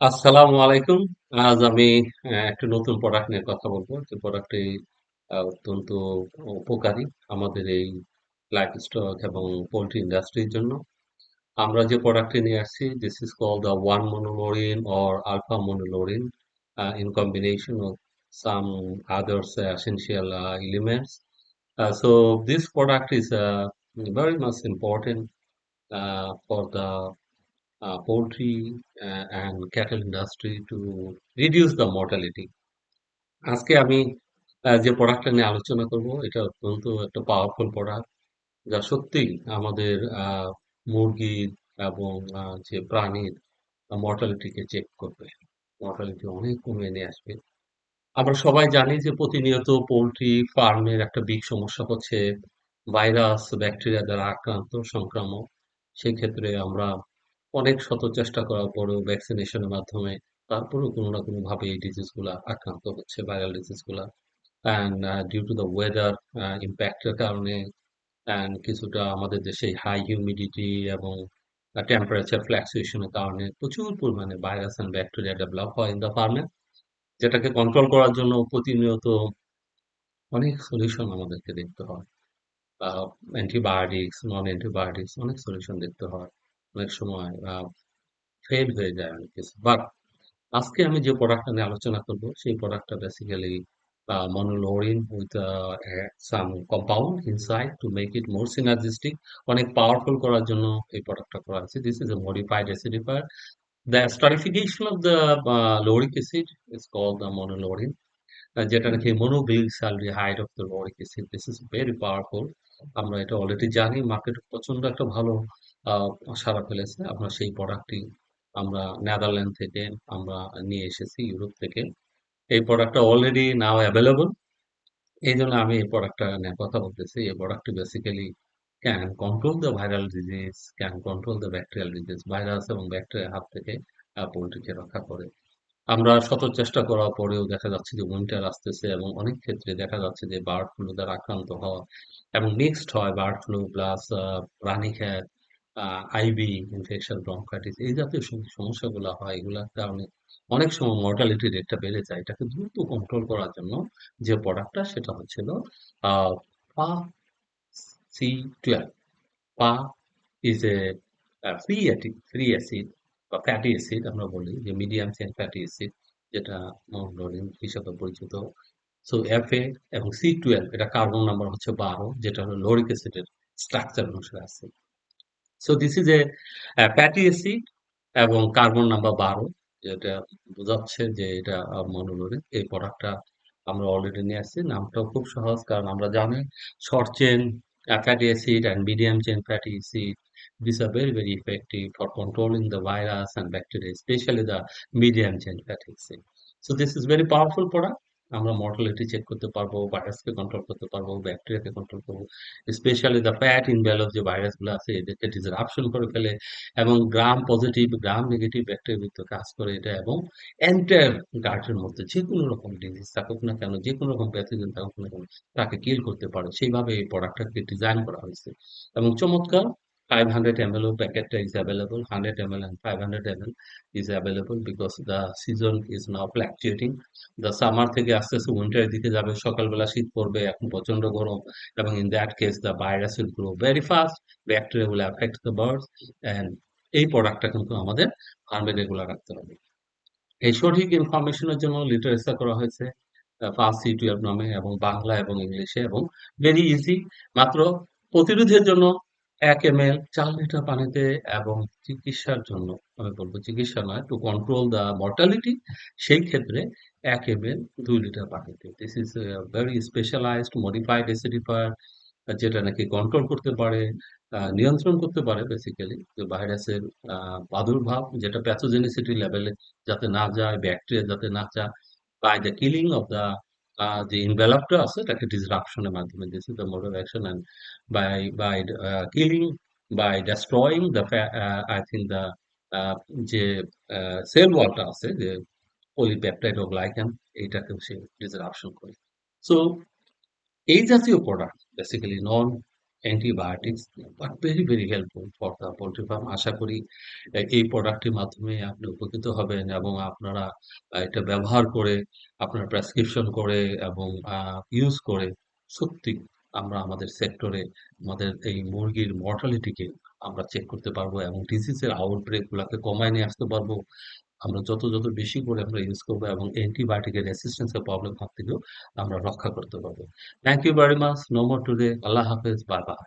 আসসালামু আলাইকুম। আজ আমি একটা নতুন প্রোডাক্ট নিয়ে কথা বলব। যে প্রোডাক্টটি অত্যন্ত উপকারী আমাদের এই লাইফ স্টক এবং পোলট্রি ইন্ডাস্ট্রির জন্য। আমরা যে প্রোডাক্টটি নিয়ে আসছি this is call the one monolaurin or alpha monolaurin in combination of some others essential elements so this product is very much important for the uh, poultry uh, and cattle industry to reduce the mortality. আজকে আমি যে প্রোডাক্টটা নিয়ে আলোচনা করব এটা অত্যন্ত একটা পাওয়ারফুল প্রোডাক্ট যা সত্যিই আমাদের মুরগির এবং যে প্রাণীর মর্টালিটিকে চেক করবে। মর্টালিটি অনেক কমিয়ে নিয়ে আসবে। আমরা সবাই জানি যে প্রতিনিয়ত পোল্ট্রি ফার্মের একটা বিগ সমস্যা হচ্ছে ভাইরাস ব্যাকটেরিয়া দ্বারা আক্রান্ত সংক্রামক। সেক্ষেত্রে আমরা অনেক শত চেষ্টা করার পরেও ভ্যাকসিনেশনের মাধ্যমে তারপরেও কোনো না কোনো ভাবে এই ডিজিজগুলা আক্রান্ত হচ্ছে viral ডিজিজগুলা। And due to the weather ইম্প্যাক্টের কারণে অ্যান্ড কিছুটা আমাদের দেশে হাই হিউমিডিটি এবং টেম্পারেচার ফ্ল্যাকচুয়েশনের কারণে প্রচুর পরিমাণে ভাইরাস অ্যান্ড ব্যাকটেরিয়া ডেভেলপ হয় ইন দ্য ফার্মে যেটাকে কন্ট্রোল করার জন্য প্রতিনিয়ত অনেক সলিউশন আমাদেরকে দেখতে হয়। অ্যান্টিবায়োটিক্স নন অ্যান্টিবায়োটিক্স অনেক সলিউশন দেখতে হয়। অনেক সময় ফেল হয়ে যায় অনেক কিছু। বাট আজকে আমি যে প্রোডাক্টটা নিয়ে আলোচনা করব, সেই প্রোডাক্টটা basically monolaurin with some compound inside to make it more synergistic অনেক পাওয়ারফুল করার জন্য এই প্রোডাক্টটা করা হয়েছে। This is a modified acidifier the esterification of the lauric acid is call the monolaurin যেটা নাকি monoglyceride of the lauric acid this is very powerful আমরা এটা অলরেডি জানি মার্কেট প্রচণ্ড একটা ভালো সাড়া ফেলেছে। আমরা সেই প্রোডাক্টটি আমরা নেদারল্যান্ড থেকে আমরা নিয়ে এসেছি ইউরোপ থেকে। এই প্রোডাক্টটা অলরেডি নাও অ্যাভেলেবল এই জন্য আমি এই প্রোডাক্টটা নিয়ে কথা বলতেছি। এই প্রোডাক্টটি basically can control the viral disease can control the bacterial disease virus এবং ব্যাকটেরিয়ার হাত থেকে পোলট্রিকে রক্ষা করে। আমরা শত চেষ্টা করার পরেও দেখা যাচ্ছে যে উইন্টার আসতেছে এবং অনেক ক্ষেত্রে দেখা যাচ্ছে যে বার্ড ফ্লু দ্বারা আক্রান্ত হওয়া এবং মিক্সড হয় bird flu plus Ranikhet IB infection bronchitis এই জাতীয় সম- সমস্যাগুলো হয়, এগুলোর কারণে অনেক সময় মর্টালিটি রেটটা বেড়ে যায়। এটাকে দ্রুত কন্ট্রোল করার জন্য যে প্রোডাক্টটা সেটা হচ্ছিল FA C twelve FA is a free free acid বা ফ্যাটি অ্যাসিড আমরা বলি, যে মিডিয়াম চেন ফ্যাটি অ্যাসিড যেটা মনোলোরিন হিসাবে পরিচিত। সো এফ এ এবং সি টুয়েলভ এটা কার্বন নাম্বার হচ্ছে বারো, যেটা হলো লোরিক অ্যাসিডের স্ট্রাকচার অনুসারে আছে so this is a fatty acid এবং কার্বন নাম্বার বারো, যেটা বোঝাচ্ছে যে এটা মনোলোরিন এই প্রোডাক্টটা আমরা অলরেডি নিয়ে আসছি। নামটাও খুব সহজ, কারণ আমরা জানি short chain fatty acid and medium chain fatty acid this are very very effective for controlling the virus and bacteria specially the medium chain fatty acid so this is very powerful product আমরা mortality check করতে পারব ভাইরাসকে control করতে পারব ব্যাকটেরিয়াকে control করব specially the fat involve যে ভাইরাসগুলো আছে, এদেরকে ডিসরাপশন করে ফেলে এবং gram positive gram negative bacteria ভিতরে কাজ করে এটা এবং এন্টায়ার গার্ডের মধ্যে যে কোনো রকম ডিজিজ থাকুক না কেন যে কোনো রকম প্যাথোজেন থাকুক না কেন, তাকে কিল করতে পারে। সেইভাবে এই প্রোডাক্টটাকে ডিজাইন করা হয়েছে। এবং চমৎকার 500 ml প্যাকেটটা is available. 100 ml and 500 ml is available because the season is now fluctuating. The summer থেকে আস্তে আস্তে উইন্টারের দিকে যাবে, সকালবেলা শীত পড়বে, এখন প্রচণ্ড গরম এবং in that case the virus will grow very fast, bacteria will affect the birds and এই প্রোডাক্টটা কিন্তু আমাদের ফার্মে রেগুলার রাখতে হবে। এই সঠিক ইনফরমেশনের জন্য লিটারেচার করা হয়েছে ফার্স্ট সি টুয়েলভ নামে এবং বাংলা এবং ইংলিশে এবং ভেরি ইজি মাত্র প্রতিরোধের জন্য এক এম এল চার লিটার পানিতে এবং চিকিৎসার জন্য, আমি বলব চিকিৎসা নয় টু কন্ট্রোল দ্য মর্টালিটি সেই ক্ষেত্রে এক এম এল দুই লিটার পানিতে। This is very specialised modified acidifier যেটা নাকি কন্ট্রোল করতে পারে নিয়ন্ত্রণ করতে পারে বেসিক্যালি ভাইরাসের প্রাদুর্ভাব, যেটা প্যাথোজেনিসিটি লেভেলে যাতে না যায় ব্যাকটেরিয়া যাতে না যায় by the killing of the যে ইনভেলপটা আছে তাকে ডিসরাপশনের মাধ্যমে this is the mode of action and by by killing by destroying the I think the যে সেল ওয়ালটা আছে যে পলিপ্যাপটাইড ও গ্লাইকান এইটাকেও সে ডিসরাপশন করে সো এই জাতীয় product basically non antibiotics but very, very helpful for the poultry farm. আশা করি এই প্রোডাক্টের মাধ্যমে আপনি উপকৃত হবেন এবং আপনারা এটা ব্যবহার করে আপনার প্রেসক্রিপশন করে এবং ইউজ করে সত্যি আমরা আমাদের সেক্টরে আমাদের এই মুরগির মর্টালিটিকে আমরা চেক করতে পারব এবং ডিজিজের আউটব্রেক গুলাকে কমায় নিয়ে আসতে পারব। আমরা যত, যত বেশি করে আমরা ইউজ করব এবং অ্যান্টিবায়োটিকের রেসিস্ট্যান্স এর প্রবলেম থেকেও আমরা রক্ষা করতে পারব। Thank you very much. No more today. আল্লাহ হাফেজ। Bye, bye.